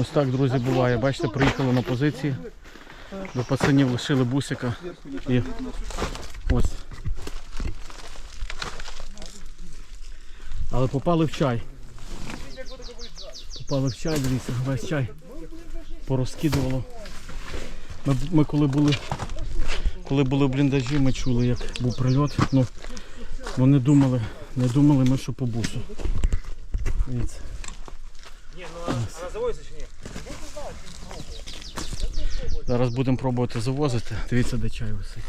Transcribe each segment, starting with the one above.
Ось так, друзі, буває. Бачите, приїхали на позиції. До пацанів лишили бусика. І ось. Але попали в чай. Попали в чай, дивіться, весь чай порозкидувало. Ми, ми коли були коли були в бліндажі, ми чули, як був прильот. Ну, ну не думали, не думали ми, що по бусу. Дивіться. Зараз будемо пробувати завозити. Дивіться, де чай висить.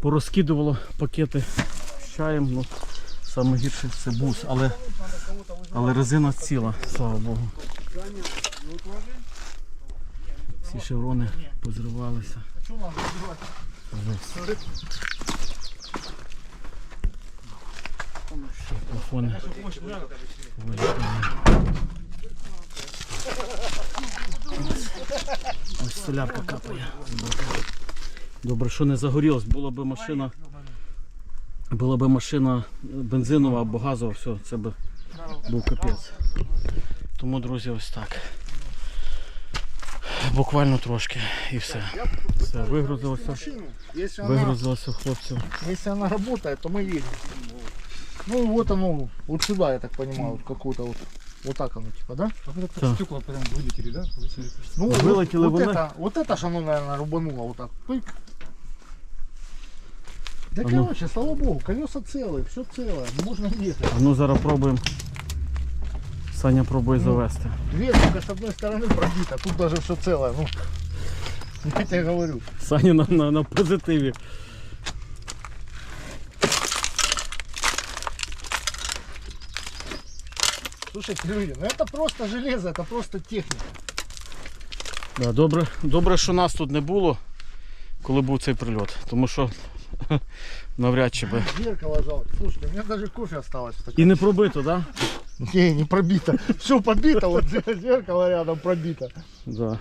Порозкидувало пакети з чаєм. Ну, саме гірше це бус, але, але резина ціла, слава Богу. Всі шеврони позривалися. Жесть. Ще Ось солярка капає. Добре, що не загорілось, була би машина. Була би машина бензинова або газова, все, це би був капець. Тому, друзі, ось так. Буквально трошки і все. Все, вигрузилося. Вигрузилося хлопців. если она работает, то мы едем. Ну вот оно, вот сюда, я так понимаю, вот какую-то вот, вот так оно типа, да? Так. Стекла прям вылетели, да? Вылетели. Ну, Вылетело вот, вот воно. это, вот это ж оно, наверное, рубануло вот так. Пык. Да А ну. короче, слава богу, колеса целые, все целое, можно ехать. А ну зараз пробуємо. Саня пробує завести. Дверь только с одной стороны пробита, тут даже все целое, ну. Я тебе говорю. Саня на, на, на позитиві. Слушайте, люди, ну это просто железо, это просто техника. Да, добре, добре, що нас тут не було, коли був цей прильот. Тому що навряд чи би. Зеркало жалко. Слушайте, у меня даже кофе осталось. в стакане. І не пробито, так? Да? Не, не пробито. Все побито, вот зе- зеркало рядом пробито. Да.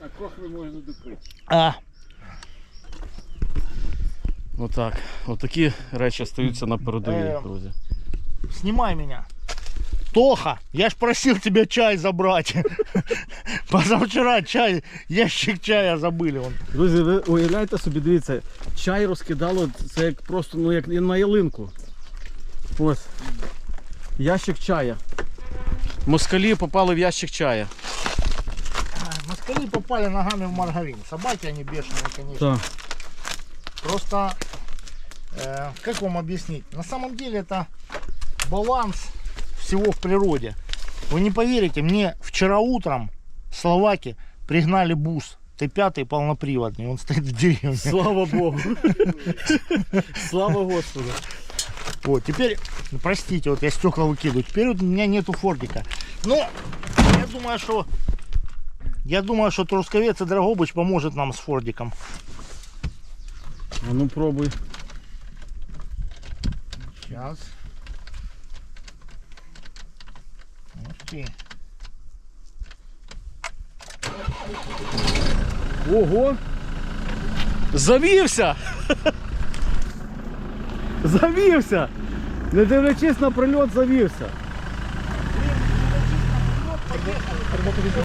А кохви можна допити. А. Отак. Отакі речі стаються на передовій, Е. друзі. Снимай меня. Тоха, я ж просил тебя чай забрать. Позавчера чай, ящик чая забыли. Вон. Друзі, ви уявляєте собі, дивіться, чай розкидало, це як просто ну, як на ялинку. Ось. Ящик чая. Москалі попали в ящик чая. А, Москали попали ногами в маргарин. Собаки они бешеные, конечно. Так. Просто, э, как вам объяснить? На самом деле это баланс всего в природе. Вы не поверите, мне вчера утром словаки пригнали бус. Т5 полноприводный, он стоит в деревне. Слава Богу. Слава Господу. Вот, теперь, простите, вот я стекла выкидываю. Теперь вот у меня нету фордика. Но я думаю, что я думаю, что Трусковец и Драгобыч поможет нам с фордиком. А ну пробуй. Сейчас. Ух. Ого! Завівся! Завівся! Не дивлячись на прильот, завівся.